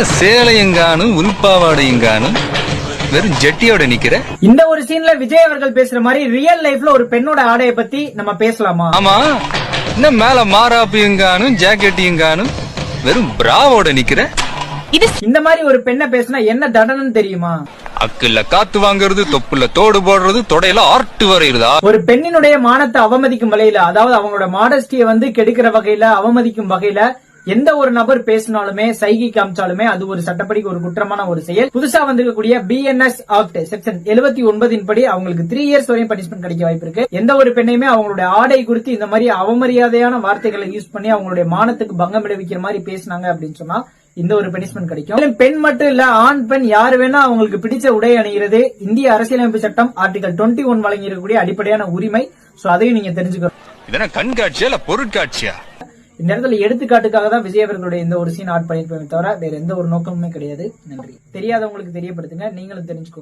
என்ன சேலையும் காணும் உள்பாவாடையும் காணும் வெறும் ஜெட்டியோட நிக்கிற? இந்த ஒரு சீன்ல விஜய் அவர்கள் பேசுற மாதிரி ரியல் லைஃப்ல ஒரு பெண்ணோட ஆடையை பத்தி நம்ம பேசலாமா? ஆமா. என்ன மேல மாறாப்பையும் காணும் ஜாக்கெட்டையும் காணும் வெறும் பிராவோட நிக்கிற? இந்த மாதிரி ஒரு பெண்ணை பேசினா என்ன தண்டனை தெரியுமா? அக்குல காத்து வாங்குறது தொப்புல தோடு போடுறது தொடையில ஆர்ட் வரையுதா ஒரு பெண்ணினுடைய மானத்தை அவமதிக்கும் வகையில அதாவது அவங்களோட மாடஸ்டியை வந்து கெடுக்கிற வகையில அவமதிக்கும் வகையில எந்த ஒரு நபர் பேசினாலுமே சைகை காமிச்சாலுமே அது ஒரு சட்டப்படி ஒரு குற்றமான ஒரு செயல். புதுசா வந்திருக்கக்கூடிய பிஎன்எஸ் ஆக்ட் செக்ஷன் எழுபத்தி ஒன்பதின் படி அவங்களுக்கு த்ரீ இயர்ஸ் வரையும் பனிஷ்மெண்ட் கிடைக்க வாய்ப்பு இருக்கு. எந்த ஒரு பெண்ணையுமே அவங்களுடைய ஆடை குறித்து இந்த மாதிரி அவமரியாதையான வார்த்தைகளை யூஸ் பண்ணி அவங்களுடைய மானத்துக்கு பங்கம் விளைவிக்கிற மாதிரி பேசினாங்க அப்படின்னு சொன்னா இந்த ஒரு பனிஷ்மெண்ட் கிடைக்கும். பெண் மட்டும் இல்ல ஆண் பெண் யாரு வேணா அவங்களுக்கு பிடிச்ச உடை அணிகிறது இந்திய அரசியலமைப்பு சட்டம் ஆர்டிகல் டுவெண்ட்டி ஒன் வழங்கியிருக்கக்கூடிய அடிப்படையான உரிமை. சோ அதையும் நீங்க தெரிஞ்சுக்கணும். கண்காட்சியா இல்ல பொருட்காட்சியா? இந்த இடத்துல எடுத்துக்காட்டுக்காக தான் விஜய் அவர்களுடைய இந்த ஒரு சீன் ஆட் பண்ணிருப்பேன் தவிர வேற எந்த ஒரு நோக்கமுமே கிடையாது. நன்றி. தெரியாதவங்களுக்கு தெரியப்படுத்துங்க. நீங்களும் தெரிஞ்சுக்கோங்க.